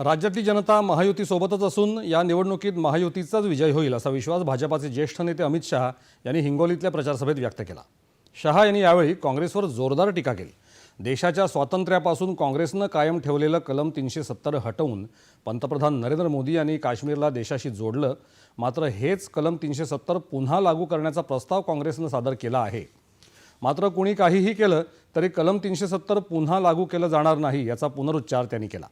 राज्यातली जनता महायुतीसोबतच असून या निवडणुकीत महायुतीचाच विजय होईल असा विश्वास भाजपाचे ज्येष्ठ नेते अमित शहा यांनी हिंगोलीतल्या प्रचारसभेत व्यक्त केला. शहा यांनी यावेळी काँग्रेसवर जोरदार टीका केली. देशाच्या स्वातंत्र्यापासून काँग्रेसनं कायम ठेवलेलं कलम तीनशे सत्तर हटवून पंतप्रधान नरेंद्र मोदी यांनी काश्मीरला देशाशी जोडलं. मात्र हेच कलम तीनशे सत्तर पुन्हा लागू करण्याचा प्रस्ताव काँग्रेसनं सादर केला आहे. मात्र कुणी काहीही केलं तरी कलम तीनशे सत्तर पुन्हा लागू केलं जाणार नाही याचा पुनरुच्चार त्यांनी केला.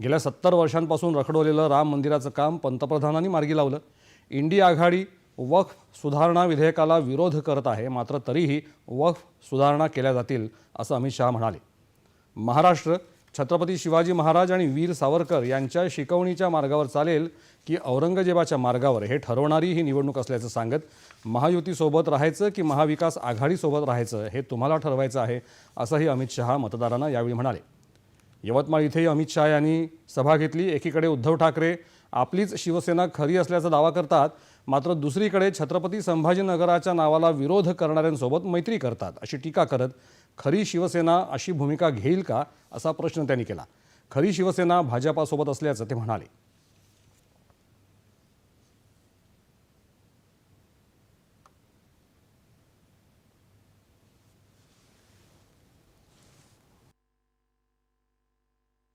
गेल्या सत्तर वर्षांपासून रखडवलेलं राम मंदिराचं काम पंतप्रधानांनी मार्गी लावलं. इंडिया आघाडी वक्फ सुधारणा विधेयकाला विरोध करत आहे मात्र तरीही वक्फ सुधारणा केल्या जातील असं अमित शहा म्हणाले. महाराष्ट्र छत्रपती शिवाजी महाराज आणि वीर सावरकर यांच्या शिकवणीच्या मार्गावर चालेल की औरंगजेबाच्या मार्गावर हे ठरवणारी ही निवडणूक असल्याचं सांगत महायुतीसोबत राहायचं की महाविकास आघाडीसोबत राहायचं हे तुम्हाला ठरवायचं आहे असंही अमित शहा मतदारांना यावेळी म्हणाले. यवतमाळ इथेही अमित शहा यांनी सभा घेतली. एकीकडे उद्धव ठाकरे आपलीच शिवसेना खरी असल्याचा दावा करतात मात्र दुसरीकडे छत्रपती संभाजीनगराच्या नावाला विरोध करणाऱ्यांसोबत मैत्री करतात. अशी टीका करत खरी शिवसेना अशी भूमिका घेईल का असा प्रश्न त्यांनी केला. खरी शिवसेना भाजपासोबत असल्याचं ते म्हणाले.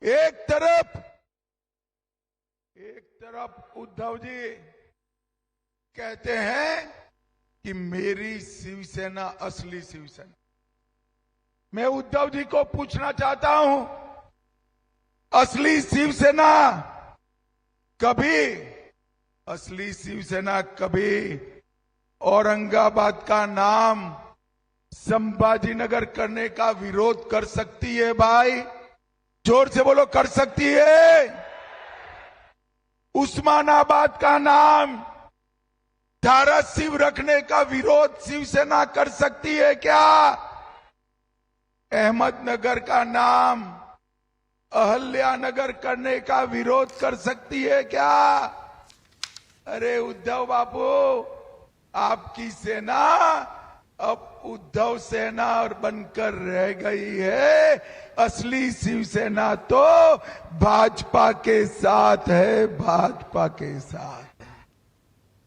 एक तरफ़ एक तरफ़ उद्धव जी कहते हैं कि मेरी शिवसेना, असली शिवसेना। मैं उद्धव जी को पूछना चाहता हूँ, असली शिवसेना कभी, असली शिवसेना कभी औरंगाबाद का नाम संभाजीनगर करने का विरोध कर सकती है भाई। ज़ोर से बोलो, कर सकती है। उस्मानाबाद का नाम धारा शिव रखने का विरोध शिवसेना कर सकती है क्या? अहमदनगर का नाम अहल्यानगर करने का विरोध कर सकती है क्या? अरे उद्धव बाबू आपकी सेना अब उद्धव सेना और बनकर रह गई है। असली शिवसेना तो भाजपा के साथ है, भाजपा के साथ।